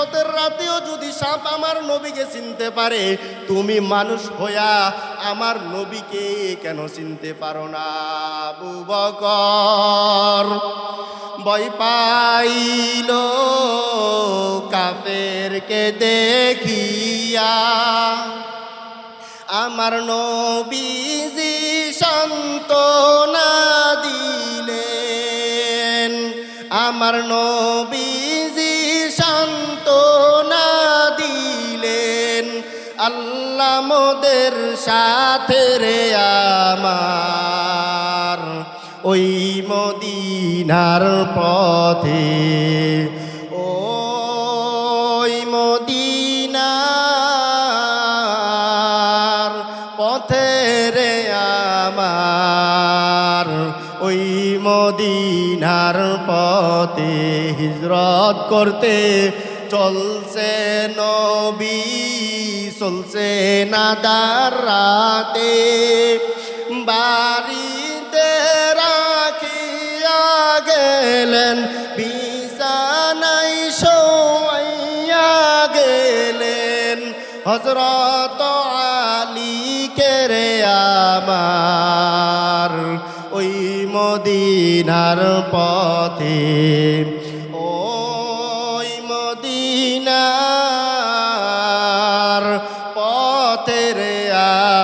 মাগফিরতের রাতেও যদি সাপ আমার নবীকে চিনতে পারে, তুমি মানুষ হইয়া আমার নবীকে কেন চিনতে পারো না, আবু বকর? ভয় পাইল কাফেরকে দেখিয়া। আমার নবীজি সান্ত্বনা দিলেন। আমার নবীজি আল্লাহ মোদের সাথে রে আমার। ওই মদিনার পথে, ওই মদিনার পথে রে আমার। ওই মদিনার পথে হিজরত করতে চলছে নবী। চলছে নাদার রাতে। বাড়িতে রাখিয়া গেলেন বিছানাই শোয়াইয়া গেলেন। হজরত আলী কেরে আমার ওই মদিনার পথে। ওই মদিনার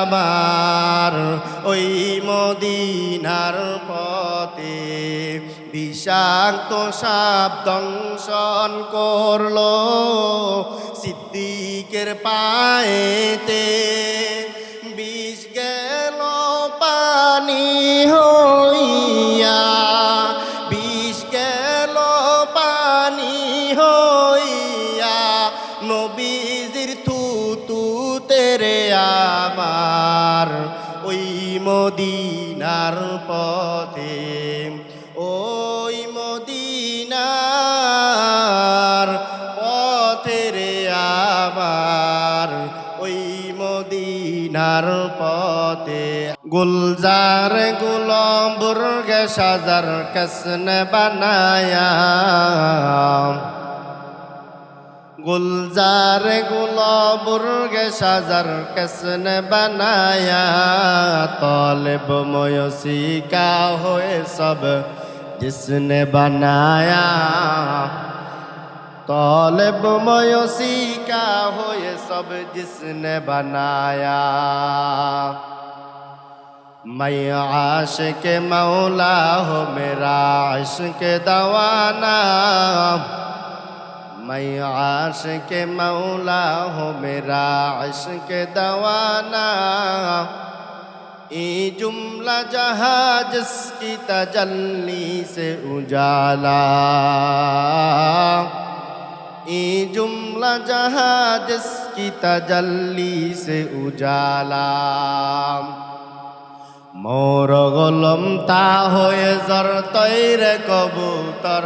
আমার ওই মদিনার পথে বিষাক্ত সাপ দংশন করল সিদ্দিকের পায়েতে। বিষ গেল পানি হইয়া মদিনার পথে, ওই মদিনার পথে রে আমার ওই মদিনার পথে। গুলজার গুলাম বুর্গে সাজার কসনে বানায়া گلزار گلاب رگ شازر کس نے بنایا طالب میوسی کا ہوئے سب جس نے بنایا طالب میوسی کا ہوئے سب جس نے بنایا میں عاشق مولا ہو میرا عشق دوانا میں عاشق مولا ہوں میرا عشق دوانا ای جملہ جہاں جس کی تجلی سے اجالا ای جملہ جہاں جس کی تجلی سے اجالا مور غلم تا ہوئے زر تیر کبوتر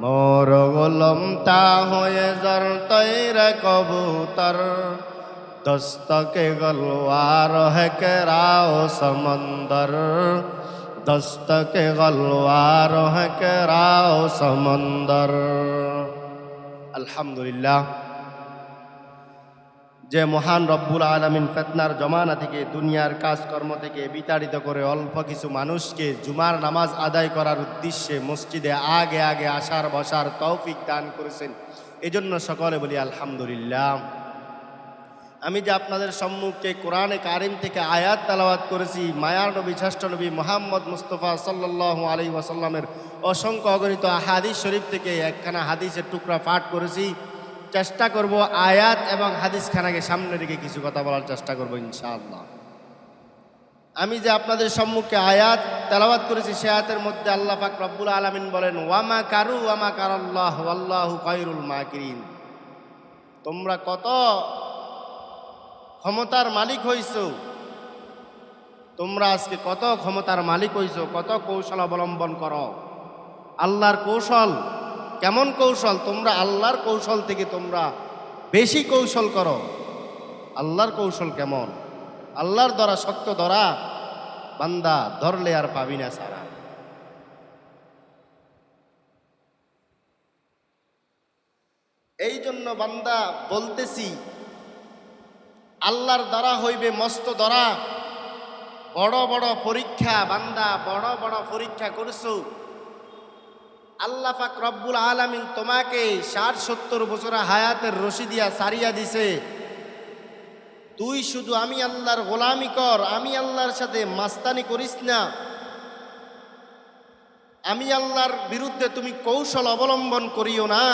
মোর গোলম তা হয়ে জর তৈরে কবুতর। দস্তকে গলওয়ার है রাও সমন্দর। দস্তকে গলওয়ার है রাও সমন্দর। আলহামদুলিল্লাহ। যে মহান রব্বুল আলমিন ফেতনার জমানা থেকে, দুনিয়ার কাজকর্ম থেকে বিতাড়িত করে অল্প কিছু মানুষকে জুমার নামাজ আদায় করার উদ্দেশ্যে মসজিদে আগে আগে আসার বসার তৌফিক দান করেছেন। এজন্য সকলে বলি আলহামদুলিল্লাহ। আমি যে আপনাদের সম্মুখে কোরআনে কারিম থেকে আয়াত তালাবাত করেছি, মায়ার নবী, শ্রেষ্ঠ নবী মোহাম্মদ মুস্তফা সাল্লাহ আলী ওয়াসাল্লামের অসংখ্য অগণিত হাদিস শরীফ থেকে একখানা হাদিসের টুকরা পাঠ করেছি। চেষ্টা করব আয়াত এবং হাদিস খানাকে সামনে রেখে কিছু কথা বলার চেষ্টা করব, ইনশাআল্লাহ। আমি যে আপনাদের সম্মুখে আয়াত তেলাবাত করেছি, সে আয়াতের মধ্যে আল্লাহ পাক রব্বুল আলমিন বলেন, ওয়ামা কারু, ওয়ামা কারাল্লাহ আল্লাহু কাইরুল মাকিরিন। তোমরা কত ক্ষমতার মালিক হইছ, তোমরা আজকে কত ক্ষমতার মালিক হইছ, কত কৌশল অবলম্বন করো, আল্লাহর কৌশল কেমন কৌশল? তোমরা আল্লাহর কৌশল থেকে তোমরা বেশি কৌশল করো। আল্লাহর কৌশল কেমন? আল্লাহর দ্বারা শক্ত ধরা, বান্দা ধরলে আর পাবি না সারা। এই জন্য বান্দা বলতেছি, আল্লাহর দ্বারা হইবে মস্ত দ্বারা বড় বড় পরীক্ষা, বান্দা বড় বড় পরীক্ষা করছ আল্লাহ পাক রব্বুল আলামিন তোমাকে ষাট সত্তর বছর হায়াতের রশি দিয়া সারিয়া দিছে। তুই শুধু আমি আল্লাহর গোলামি কর, আমি আল্লাহর সাথে মাস্তানি করিস না। আমি আল্লাহর বিরুদ্ধে তুমি কৌশল অবলম্বন করিও না।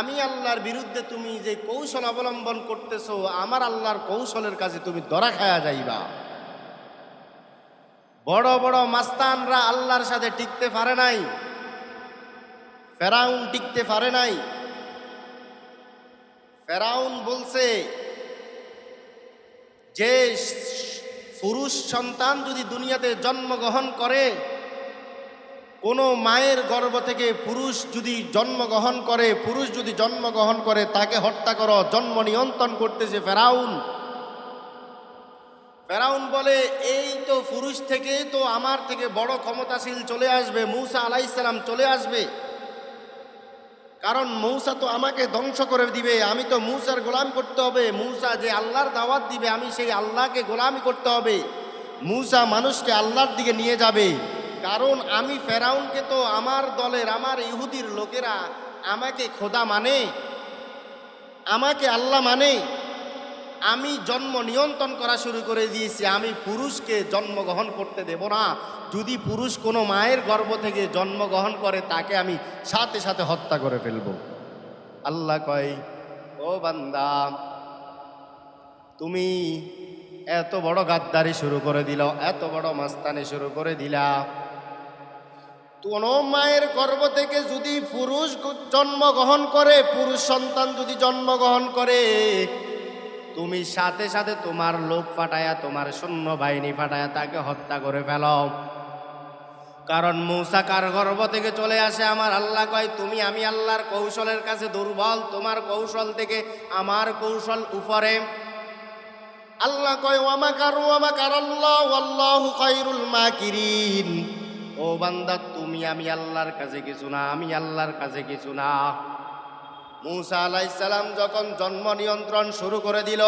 আমি আল্লাহর বিরুদ্ধে তুমি যে কৌশল অবলম্বন করতেছো, আমার আল্লাহর কৌশলের কাছে তুমি দরা খায়া যাইবা। বড় বড় মাস্তানরা আল্লাহর সাথে টিকতে পারে নাই। ফেরাউন টিকতে পারে নাই। ফেরাউন বলছে, যে পুরুষ সন্তান যদি দুনিয়াতে জন্মগ্রহণ করে, কোনো মায়ের গর্ভ থেকে পুরুষ যদি জন্মগ্রহণ করে, পুরুষ যদি জন্মগ্রহণ করে, তাকে হত্যা করো, জন্ম নিয়ন্ত্রণ করতেছে ফেরাউন। ফেরাউন বলে, এই তো পুরুষ থেকে তো আমার থেকে বড় ক্ষমতাশীল চলে আসবে, মৌসা আলাইসালাম চলে আসবে। কারণ মৌসা তো আমাকে ধ্বংস করে দিবে, আমি তো মৌসার গোলাম করতে হবে। মৌসা যে আল্লাহর দাওয়াত দিবে, আমি সেই আল্লাহকে গোলামি করতে হবে। মৌসা মানুষকে আল্লাহর দিকে নিয়ে যাবে। কারণ আমি ফেরাউনকে তো আমার দলের, আমার ইহুদির লোকেরা আমাকে খোদা মানে আমাকে আল্লাহ মানে। আমি জন্ম নিয়ন্ত্রণ করা শুরু করে দিয়েছি, আমি পুরুষকে জন্মগ্রহণ করতে দেব না। যদি পুরুষ কোনো মায়ের গর্ভ থেকে জন্মগ্রহণ করে, তাকে আমি সাথে সাথে হত্যা করে ফেলব। আল্লাহ কয়, ও বান্দা, তুমি এত বড় গাদ্দারি শুরু করে দিল, এত বড় মাস্তানি শুরু করে দিলা। কোনো মায়ের গর্ভ থেকে যদি পুরুষ জন্মগ্রহণ করে, পুরুষ সন্তান যদি জন্মগ্রহণ করে তুমি সাথে সাথে তোমার লোক ফাটায়া, তোমার সৈন্য বাহিনী ফাটায়া তাকে হত্যা করে ফেলো। কারণ মৌসা কার গর্ভ থেকে চলে আসে? আমার আল্লাহ কয়, তুমি আমি আল্লাহর কৌশলের কাছে দুর্বল, তোমার কৌশল থেকে আমার কৌশল উপরে। আল্লাহ কয়, ওয়ামা কারু, ওয়ামা কারাল্লাহ আল্লাহু খায়রুল মাকিরিন। ও বান্দা, তুমি আমি আল্লাহর কাছে কিছু না, আমি আল্লাহর কাছে কিছু না। মুসা আলাইসালাম যখন জন্ম নিয়ন্ত্রণ শুরু করে দিল,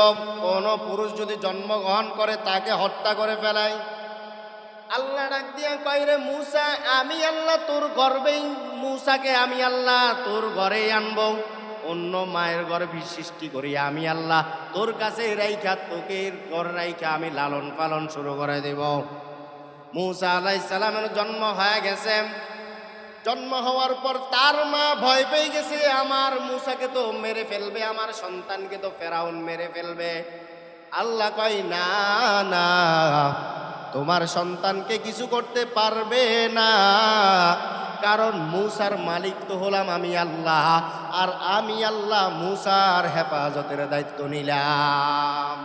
কোনো পুরুষ যদি জন্মগ্রহণ করে তাকে হত্যা করে ফেলায়। আল্লাহ ডাক দিয়া কয় রে মুসা, আমি আল্লাহ তোর গর্বেই, মুসাকে আমি আল্লাহ তোর ঘরেই আনব। অন্য মায়ের গর্ভে সৃষ্টি করি, আমি আল্লাহ তোর কাছে রাইখা, তোকে ঘর রাইখা আমি লালন পালন শুরু করে দেব। মুসা আলাইসালামের জন্ম হয়ে গেছে। জন্ম হওয়ার পর তার মা ভয় পেয়ে গেছে, আমার মুসাকে তো মেরে ফেলবে, আমার সন্তানকে তো ফেরাউন মেরে ফেলবে। আল্লাহ কয়, না না, তোমার সন্তানকে কিছু করতে পারবে না, কারণ মুসার মালিক তো হলাম আমি আল্লাহ, আর আমি আল্লাহ মুসার হেফাজতের দায়িত্ব নিলাম।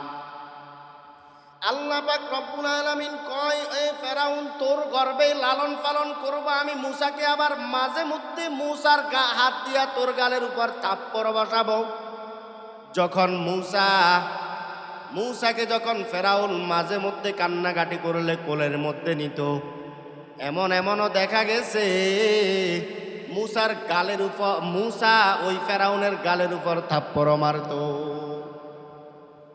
আল্লাহ পাক রব্বুল আলামিন কয়, এ ফেরাউন, তোর গর্বে লালন পালন করব আমি। মুসাকে আবার মাঝে মধ্যে মুসার গা, হাত দিয়া তোর গালের উপর থাপ্পড় বসাবো। যখন মুসা, মুসাকে যখন ফেরাউন মাঝে মধ্যে কান্নাকাটি করলে কোলের মধ্যে নিত, এমন এমনও দেখা গেছে, মুসার গালের উপর, মুসা ওই ফেরাউনের গালের উপর থাপ্পর মারতো।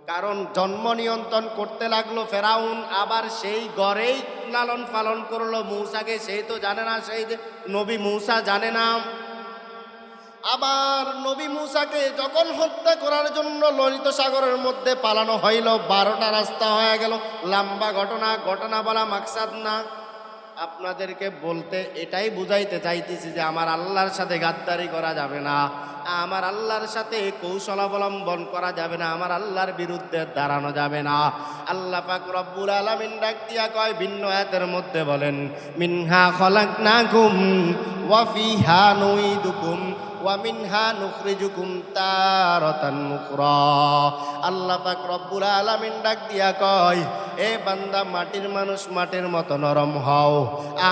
কারণ জন্ম নিয়ন্ত্রণ করতে লাগল ফেরাউন, আবার সেই গড়েই লালন পালন করল মৌসাকে। সেই তো জানে না, সেই নবী মৌসা জানে না। আবার নবী মূসাকে যখন হত্যা করার জন্য ললিত সাগরের মধ্যে পালানো হইল, বারোটা রাস্তা হয়ে গেল। লম্বা ঘটনা ঘটনা বলা মাকসাদ না। আপনাদেরকে বলতে এটাই বুঝাইতে চাইতেছি যে আমার আল্লাহর সাথে গাদ্দারি করা যাবে না। আমার আল্লাহর সাথে কৌশল অবলম্বন করা যাবে না। আমার আল্লাহর বিরুদ্ধে দাঁড়ানো যাবে না। আল্লাহ পাক রব্বুল আলামিন ডাক দিয়া কয়, ভিন্ন আয়াতের মধ্যে বলেন, মিনহা খলাকনাকুম ওয়া ফিহা নুইদুকুম ওয়া মিনহা নুখরিজুকুম তারাতান নুখরা আল্লাহ পাক রব্বুল আলামিন ডাক দিয়া কয়, এ বান্দা, মাটির মানুষ মাটির মতো নরম হও।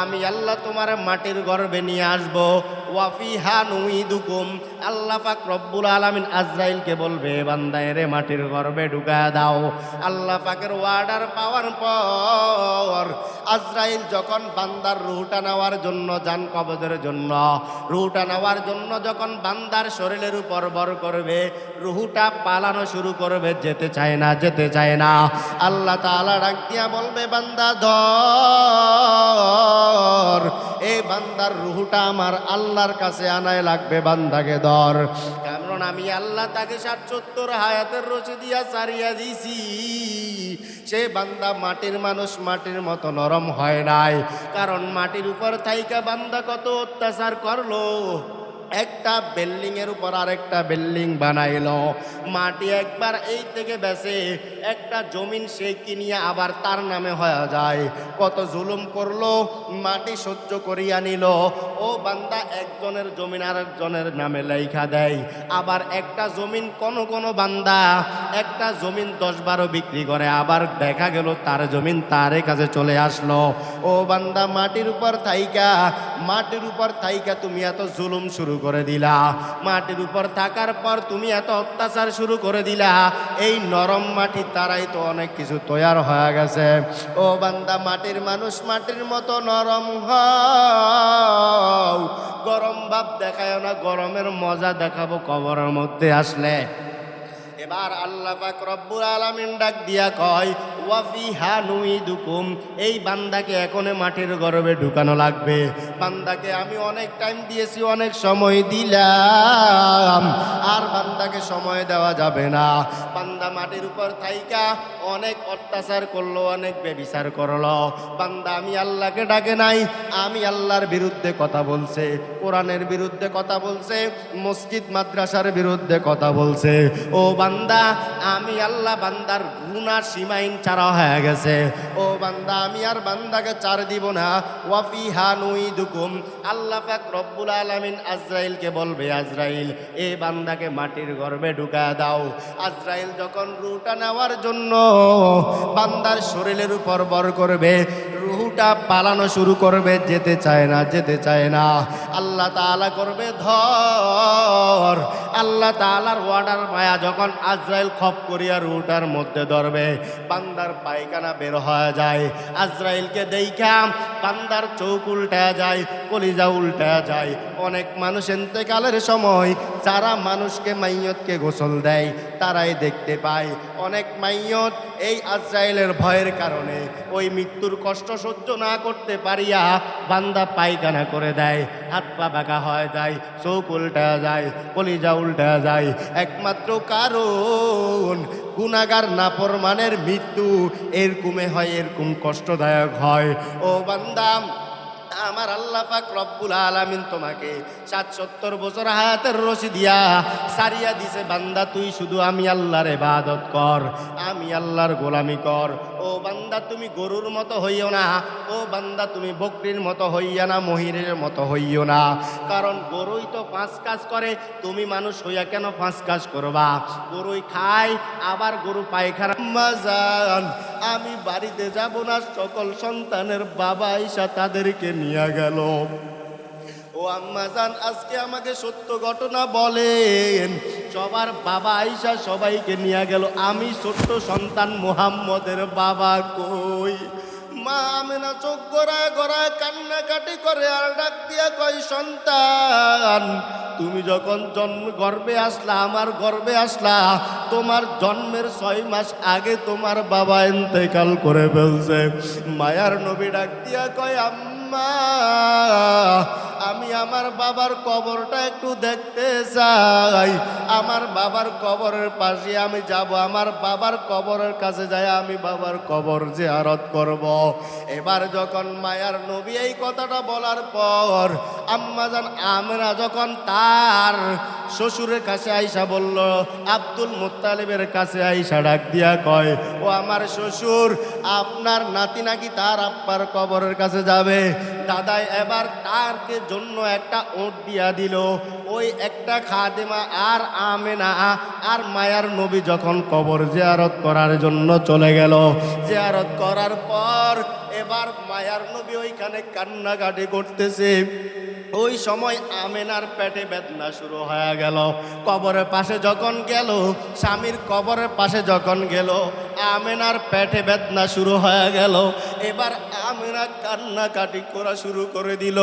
আমি আল্লাহ তোমার মাটির গর্ভে নিয়ে আসব। ওয়াফিহা নুইদুকুম আল্লাহ পাক রব্বুল আলামিন আজরাইলকে বলবে বান্দা, এরে মাটির গর্ভে ঢুকা দাও। আল্লাহ পাকের ওয়ার্ডার পাওয়ার পর আজরাইল যখন বান্দার রুহটা নেওয়ার জন্য, যান কবজের জন্য, রুহটা নেওয়ার জন্য যখন যখন বান্দার শরীরের উপর বর করবে, রুহুটা পালানো শুরু করবে, যেতে চায় না, যেতে চায় না। আল্লাহ তাআলা ডাক দিয়া বলবে, বান্দা ধর। এই বান্দার রুহুটা আমার আল্লাহর কাছে আনায় লাগবে, বান্দাকে ধর। কারণ আমি আল্লাহ তাকে ষাট সত্তর হায়াতের রশি দিয়া সারিয়া দিছি। সে বান্দা মাটির মানুষ, মাটির মতো নরম হয় নাই। কারণ মাটির উপর থাইকা বান্দা কত অত্যাচার করল। একটা বিল্ডিং এর উপর আরেকটা বিল্ডিং বানাইলো। মাটি একবার এই থেকে বেসে একটা জমিন সে কিনিয়া আবার তার নামে হয়ে যায়। কত জুলুম করল, মাটি সহ্য করিয়া নিল। ও বান্দা একজনের জমিন আরেকজনের নামে লেখা দেয়। আবার একটা জমিন কোন কোন বান্দা, একটা জমিন দশ বারো বিক্রি করে, আবার দেখা গেল তার জমিন তার কাছে চলে আসলো। ও বান্দা মাটির উপর থাইকা, মাটির উপর থাইকা তুমি এত জুলুম শুরু করে দিলা। মাটির উপর থাকার পর তুমি এত অত্যাচার শুরু করে দিলা। এই নরম মাটি তারাই তো অনেক কিছু তৈয়ার হয়ে গেছে। ও বান্দা, মাটির মানুষ মাটির মতো নরম হও। গরম ভাব দেখায় না, গরমের মজা দেখাবো কবরের মধ্যে আসলে। এবার আল্লাহ পাক রব্বুল আলামিন ডাক দিয়া কয় ওয়াফিহা নুইদুকুম এই বান্দাকে এখনে মাটির গর্ভে ঢুকানো লাগবে। বান্দাকে আমি অনেক টাইম দিয়েছি, অনেক সময় দিলাম, আর বান্দাকে সময় দেওয়া যাবে না। বান্দা মাটির উপর থাইকা অনেক অত্যাচার করল, অনেক বেবিচার করল। বান্দা আমি আল্লাহকে ডাকে নাই, আমি আল্লাহর বিরুদ্ধে কথা বলছে, কোরআনের বিরুদ্ধে কথা বলছে, মসজিদ, মাদ্রাসার বিরুদ্ধে কথা বলছে। ও বান্দা আমি আল্লাহ বান্দার গুনার সীমাইন চারা হয়ে গেছে। ও বান্দা, আমি আর বান্দাকে চার দিব না। ওয়াফি হানুই দুকুম আল্লাহ পাক রব্বুল আলামিন আজরাইলকে বলবে, আজরাইল, এ বান্দাকে মাটির গর্ভে ঢুকা দাও। আজরাইল যখন রুটা নেওয়ার জন্য বান্দার শরীরের উপর বর করবে রুহুটা পালানো শুরু করবে, যেতে চায় না, যেতে চায় না। আল্লাহ তালা করবে, ধর। আল্লাহ তালার ওয়াডার মায়া যখন আজরাইল খপ করিয়া রুটার মধ্যে ধরবে, বান্দার পায়খানা বের হয়ে যায়। আজরাইলকে দেইখা বান্দার চৌক উল্টা যায়, কলিজা উল্টা যায়। অনেক মানুষ এতেকালের সময় যারা মানুষকে মাইয়তকে গোসল দেয়, তারাই দেখতে পায়। অনেক মাইয়ত এই আজরাইলের ভয়ের কারণে ওই মৃত্যুর কষ্ট সহ্য না করতে পারিয়া বান্দা পায়খানা করে দেয়, হাত পা বাঁকা হয়ে যায়, চোখ উল্টা যায়, কলিজা উল্টা যায়। একমাত্র কারণ গুনাগার নাপরমানের মৃত্যু। এরকমে হয়, এরকম কষ্টদায়ক হয়। ও বান্দাম আমার আল্লাহ পাক রব্বুল আলামিন তোমাকে সাত সত্তর বছর হায়াতের রশি দিয়া সারিয়া দিছে, বান্দা, তুই শুধু আমি আল্লাহর ইবাদত কর, আমি আল্লাহর গোলামি কর। ও বান্দা, তুমি গরুর মতো হইও না। ও বান্দা, তুমি বকরির মতো হইয়া না, মহিরের মতো হইও না। কারণ গরুই তো পাঁচ কাজ করে, তুমি মানুষ হইয়া কেন পাঁচ কাজ করবা? গরুই খায়, আবার গরু পায়খানা। মাজান, আমি বাড়িতে যাব না, সকল সন্তানের বাবা ইসা তাদেরকে নিয়ে গেল। ও আম্মাজান আজকে আমাকে সত্য ঘটনা বলেন। সবার বাবা আইসা সবাইকে নিয়ে গেল। আমি ছোট্ট সন্তান মোহাম্মদের বাবা কই? মা আমেনা চোখ গড়ায় গড়ায় কান্নাকাটি করে আর ডাক দিয়া কয়, সন্তান, তুমি যখন জন্ম গর্বে আসলা, আমার গর্বে আসলা, তোমার জন্মের ছয় মাস আগে তোমার বাবা ইন্তেকাল করে ফেলছে। মায়ার নবী ডাক দিয়া কয়, আম্মা আমি আমার বাবার কবরটা একটু দেখতে চাই। আমার বাবার কবরের পাশে আমি যাব, আমার বাবার কবরের কাছে যাই আমি বাবার কবর জিয়ারত করব। এবার যখন মায়ার নবী এই কথাটা বলার পর আম্মাজান আমরা যখন তার শ্বশুরের কাছে আইসা বলল, আব্দুল মুত্তালিবের কাছে আইসা ডাক দিয়া কয়, ও আমার শ্বশুর, আপনার নাতি নাকি তার আপ্পার কবরের কাছে যাবে? দাদাই এবার তারকে জন্য একটা ওট দিয়া দিল। ওই একটা খাদেমা আর আমেনা আর মায়ার নবী যখন কবর জিয়ারত করার জন্য চলে গেল। জিয়ারত করার পর এবার মায়ার নবী ওইখানে কান্নাকাটি করতেছে। ওই সময় আমেনার পেটে বেদনা শুরু হয়ে গেল। কবরের পাশে যখন গেল, স্বামীর কবরের পাশে যখন গেল, আমেনার পেটে বেদনা শুরু হয়ে গেল। এবার আমেনা কান্নাকাটি করা শুরু করে দিল।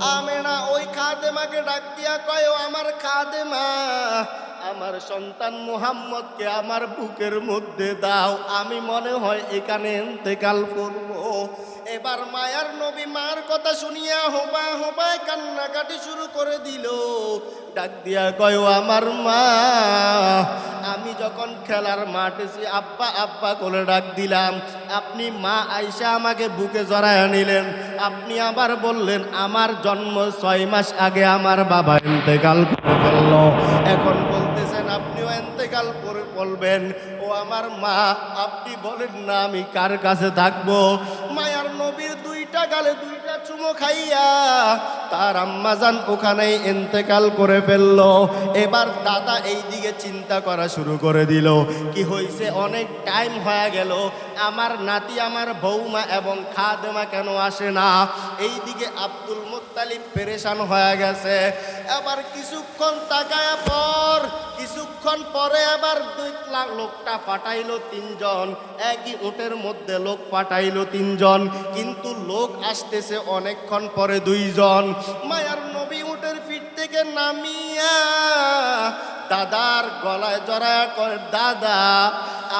আমেনা ওই খাদেমাকে ডাক দিয়া কয়, "ও আমার খাদেমা আমার সন্তান মুহাম্মদকে আমার বুকের মধ্যে দাও। আমি মনে হয় এখানে এতেকাল করব। এবার মায়ার নবী মার কথা শুনিয়া হোবা হোবায় কান্নাকাটি শুরু করে দিল। ডাক দিয়া কয়, "ও আমার মা, আমি যখন খেলার মাঠে আব্বা আব্বা করে ডাক দিলাম, আপনি মা আইসা আমাকে বুকে জড়ায় নিলেন। আপনি আবার বললেন, আমার জন্ম ছয় মাস আগে আমার বাবা ইন্তেকাল করে ফেলল। এখন বলতেছেন ইন্তেকাল করে বলবেন, ও আমার মা, আপনি বলেন না আমি কার কাছে থাকব? মায়ার নবীর দুইটা গালে দুইটা চুমো খাইয়া তার আম্মাজান ওখানেই ইন্তেকাল করে ফেলল। এবার দাদা এই দিকে চিন্তা করা শুরু করে দিল, কি হয়েছে অনেক টাইম হয়ে গেল। আমার নাতি, আমার বৌমা এবং খাদেমা কেন আসে না? এই দিকে আব্দুল মুত্তালিব পেরেশান হয়ে গেছে। আবার কিছুক্ষণ তাকায় পর, কিছুক্ষণ পরে আবার দুই লাখ লোকটা পাঠাইলো তিনজন। একই উটের মধ্যে লোক পাঠাইলো তিনজন, কিন্তু লোক আসতেছে অনেকক্ষণ পরে দুইজন। মায়ার নবী উটের পিঠ থেকে নামিয়া দাদার গলায় জড়ায় করে দাদা,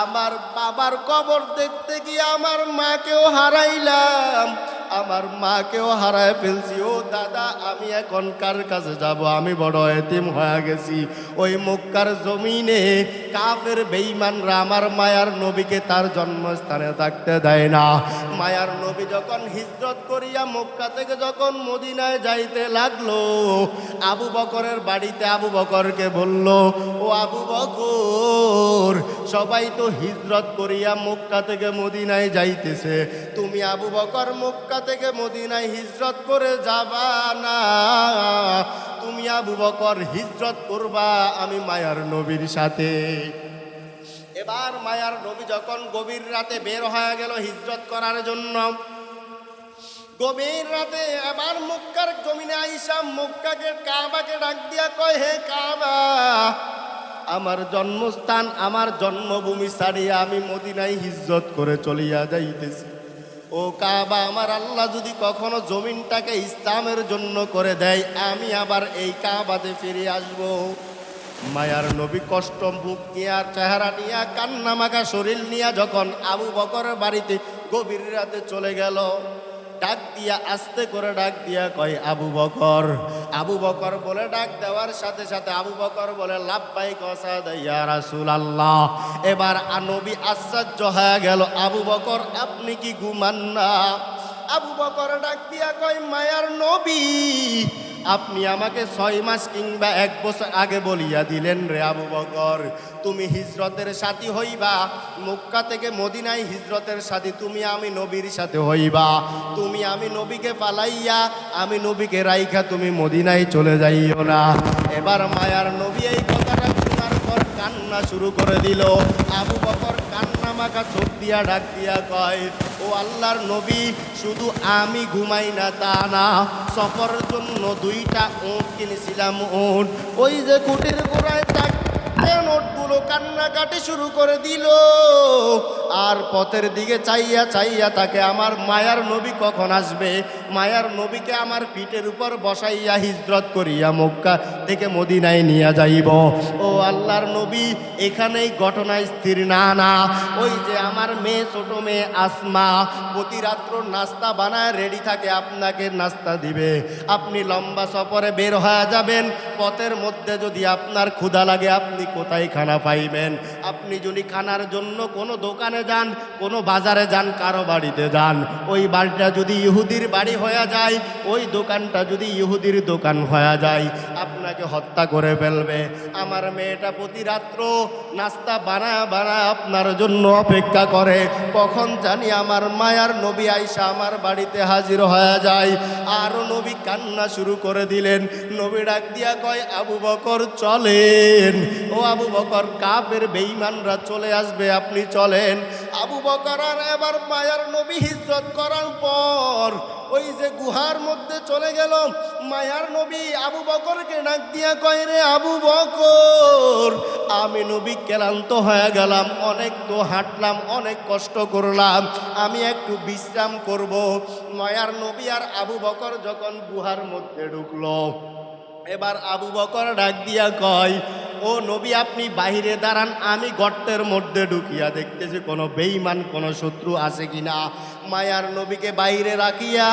আমার বাবার কবর দেখতে গিয়ে আমার মাকেও হারাইলাম। আমার মাকেও হারায় ফেলছি। ও দাদা, আমি এখন কার কাছে যাব? আমি বড় এতিম হয়ে গেছি। ওই মক্কার জমিনে কাফের বেইমানরা আমার মায়ার নবীকে তার জন্মস্থানে থাকতে দেয় না। মায়ার নবী যখন হিজরত করিয়া মক্কা থেকে যখন মদিনায় যাইতে লাগল, আবু বকরের বাড়িতে আবু বকরকে বলল, ও আবু বকর, সবাই তো হিজরত করিয়া মক্কা থেকে মদিনায় যাইতেছে। তুমি আবু বকর মক্কা থেকে মদিনায় হিজরত করে যাবা না। তুমি আবু বকর হিজরত করবা, আমি মায়ার নবীর সাথে। এবার মায়ার নবী যখন গভীর রাতে বের হয়ে গেল হিজরত করার জন্য, গভীর রাতে আবার মক্কার জমিনে আইসা মক্কাকে, কাবাকে ডাক দিয়া কয়, হে কাবা, আমার জন্মস্থান, আমার জন্মভূমি ছাড়িয়া আমি মদিনায় হিজরত করে চলিয়া যাইতেছি। ও কাবা, আমার আল্লাহ যদি কখনো জমিনটাকে ইসলামের জন্য করে দেয়, আমি আবার এই কাবাতে ফিরে আসব। মায়ার নবী কষ্ট, বুক নিয়ে, চেহারা নিয়া কান্নামাখা শরীর নিয়ে, যখন আবু বকরের বাড়িতে গভীর রাতে চলে গেল ডাক দিয়া, আস্তে করে ডাক দিয়া কয়, আবু বকর। আবু বকর বলে ডাক দেওয়ার সাথে সাথে আবু বকর বলে লাভবাই কসা ইয়া রাসুল আল্লাহ এবার আনবী আশ্চর্য হয়ে গেল, আবু বকর, আপনি কি ঘুমান না? আবু বকর ডাক দিয়া কয়, মায়ার নবী। আপনি আমাকে ছয় মাস কিংবা এক বছর আগে বলিয়া দিলেন রে আবু বকর, তুমি হিজরতের সাথী হইবা, মক্কা থেকে মদিনায় হিজরতের সাথী, তুমি আমি নবীর সাথে হইবা, তুমি আমি নবীকে পালাইয়া, আমি নবীকে রাইখা তুমি মদিনায় চলে যাইও না। এবার মায়ার নবী এই কথাটা শোনার পর কান্না শুরু করে দিল। আবু বকর কান্না মাখা চোখ দিয়া ডাক দিয়া কয়, ও আল্লাহর নবী, শুধু আমি ঘুমাই না, তা না। সফরের জন্য দুইটা উঁট কিনেছিলাম উঁট। ওই যে কুটির গোড়ায় নোটগুলো কান্নাকাটি শুরু করে দিল। আর পথের দিকে চাইয়া চাইয়া তাকে আমার মায়ার নবী কখন আসবে? মায়ার নবীকে আমার পিঠের উপর বসাইয়া হিজরত করিয়া মক্কা থেকে মদিনায় নিয়ে যাইব। ও আল্লাহর নবী, এখানেই ঘটনা স্থির না না। ওই যে আমার মেয়ে, ছোট মেয়ে আসমা, প্রতি নাস্তা বানায় রেডি থাকে, আপনাকে নাস্তা দিবে। আপনি লম্বা সফরে বের হয়ে যাবেন, পথের মধ্যে যদি আপনার ক্ষুধা লাগে, আপনি কোথায় খানা পাইবেন? আপনি যদি খানার জন্য কোনো দোকানে যান, কোনো বাজারে যান, কারও বাড়িতে যান, ওই বাড়িটা যদি ইহুদির বাড়ি হয়ে যায়, ওই দোকানটা যদি ইহুদির দোকান হয়ে যায়, আপনাকে হত্যা করে ফেলবে। আমার মেয়েটা প্রতি রাত্র নাস্তা বানায় বানায় আপনার জন্য অপেক্ষা করে। কখন জানি আমার মায়ার নবী আইসা আমার বাড়িতে হাজির হয়ে যায়। আরও নবী কান্না শুরু করে দিলেন। নবী ডাক দিয়া কয়, আবু বকর, চলেন। ও আবু বকর কাপের বেঈমানরা চলে আসবে, আপনি চলেন। আবু বকর আর এবার মায়ার নবী হিজরত করার পর ওই যে গুহার মধ্যে চলে গেল, মায়ার নবী আবু বকরকে ডাক দিয়া কয় রে আবু বকর, আমি নবী ক্লান্ত হয়ে গেলাম, অনেক তো হাঁটলাম, অনেক কষ্ট করলাম, আমি একটু বিশ্রাম করব। মায়ার নবী আর আবু বকর যখন গুহার মধ্যে ঢুকলো, এবার আবু বকর ডাক দিয়া কয় ও নবী, আপনি বাহিরে দাঁড়ান, আমি গর্তের মধ্যে ঢুকিয়া দেখতেছি কোনো বেইমান কোনো শত্রু আছে কিনা। মায়ার নবীকে বাইরে রাখিয়া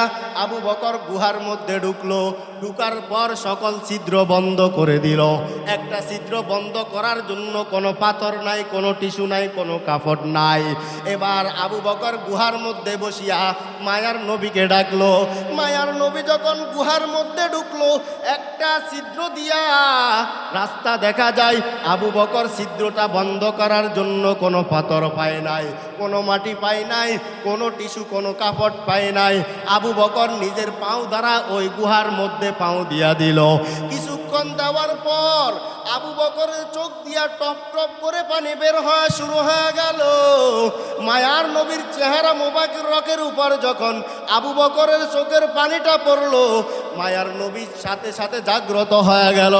আবু বকর গুহার মধ্যে ঢুকলো। ঢুকার পর সকল ছিদ্র বন্ধ করে দিল। একটা ছিদ্র বন্ধ করার জন্য কোনো পাথর নাই, কোনো টিস্যু নাই, কোনো কাপড় নাই। এবার আবু বকর গুহার মধ্যে বসিয়া মায়ার নবীকে ডাকলো। মায়ার নবী যখন গুহার মধ্যে ঢুকলো, একটা ছিদ্র দিয়া রাস্তা দেখা যায়, আবু বকর ছিদ্রটা বন্ধ করার জন্য কোনো পাথর পায় নাই, কোনো মাটি পায় নাই, কোনো টিস্যু, কোনো কাপড় পায় নাই। আবু বকর নিজের পাও দ্বারা ওই গুহার মধ্যে পাও দিয়া দিল। কিছুক্ষণ দেওয়ার পর আবু বকরের চোখ দিয়া টপ টপ করে পানি বের হওয়া শুরু হয়ে গেল। মায়ার নবীর চেহারা মোবাকের রকের উপর যখন আবু বকরের চোখের পানিটা পড়ল মায়ার নবীর সাথে সাথে জাগ্রত হয়ে গেল।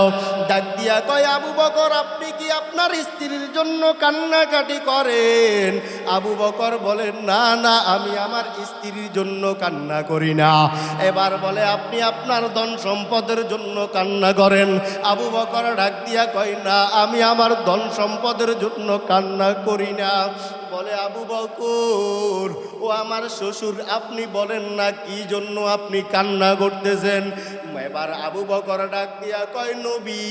ডাক দিয়া কয়, আবু বকর, আপনি কি আপনার স্ত্রীর জন্য কান্নাকাটি করেন? আবু বকর বলেন, না না, আমি আমার স্ত্রীর জন্য কান্না করি না। এবার বলে, আপনি আপনার ধন সম্পদের জন্য কান্না করেন? আবু বকর ডাক দিয়া কয়, না, আমি আমার ধন সম্পদের জন্য কান্না করি না। বলে, আবু বকর, ও আমার শ্বশুর, আপনি বলেন না কি জন্য আপনি কান্না করতেছেন? এবার আবু বকর ডাক দিয়া কয়, নবী,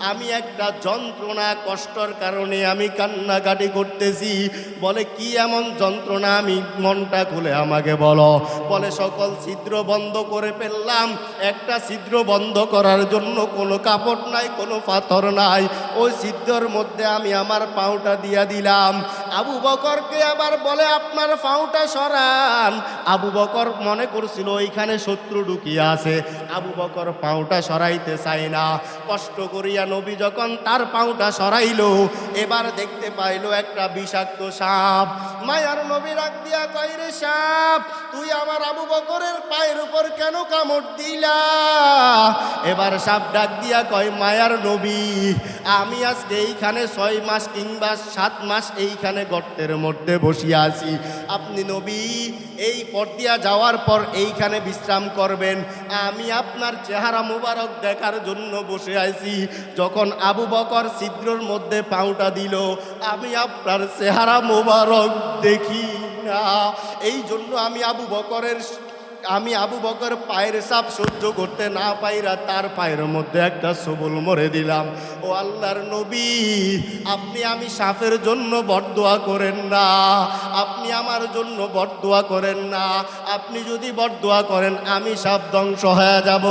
আমি একটা যন্ত্রণা, কষ্টর কারণে আমি কান্নাকাটি করতেছি। বলে, কি এমন যন্ত্রণা? আমি মনটা খুলে আমাকে বলো। বলে, সকল ছিদ্র বন্ধ করে ফেললাম। একটা ছিদ্র বন্ধ করার জন্য কোনো কাপড় নাই, কোনো পাথর নাই। ওই ছিদ্রর মধ্যে আমি আমার পাউটা দিয়া দিলাম। আবু বকরকে আবার বলে, আপনার পাউটা সরান। আবু বকর মনে করছিল ওইখানে শত্রু ঢুকিয়া আছে। আবু বকর পাউটা সরাইতে চায় না। কষ্ট করিয়া নবী যখন তার পাউটা সরাইল, এবার দেখতে পাইলো একটা বিষাক্ত সাপ। মায়ার নবী রাখ দিয়া কয়, রে সাপ, তুই আমার আবু বকরের পায়ের উপর কেন কামড় দিলা? এবার সাপ ডাক দিয়া কয়, মায়ার নবী, আমি আজকে এইখানে ছয় মাস কিংবা সাত মাস এইখানে গর্তের মধ্যে বসিয়া আছি। আপনি নবী, এই পথ দিয়া যাওয়ার পর এইখানে বিশ্রাম করবেন। আমি আপনার চেহারা মুবারক দেখার জন্য বসে আছি। যখন আবু বকর ছিদ্রর মধ্যে পাউটা দিল, আমি আপনার চেহারা মুবারক দেখি না। এই জন্য আমি আবু বকরের আমি আবু বকর পায়ের সাপ সহ্য করতে না পাইরা তার পায়ের মধ্যে একটা সবল মরে দিলাম। ও আল্লাহর নবী, আপনি আমি সাপের জন্য বরদোয়া করেন না। আপনি আমার জন্য বরদোয়া করেন না। আপনি যদি বরদোয়া করেন, আমি সাপ ধ্বংস হয়ে যাব।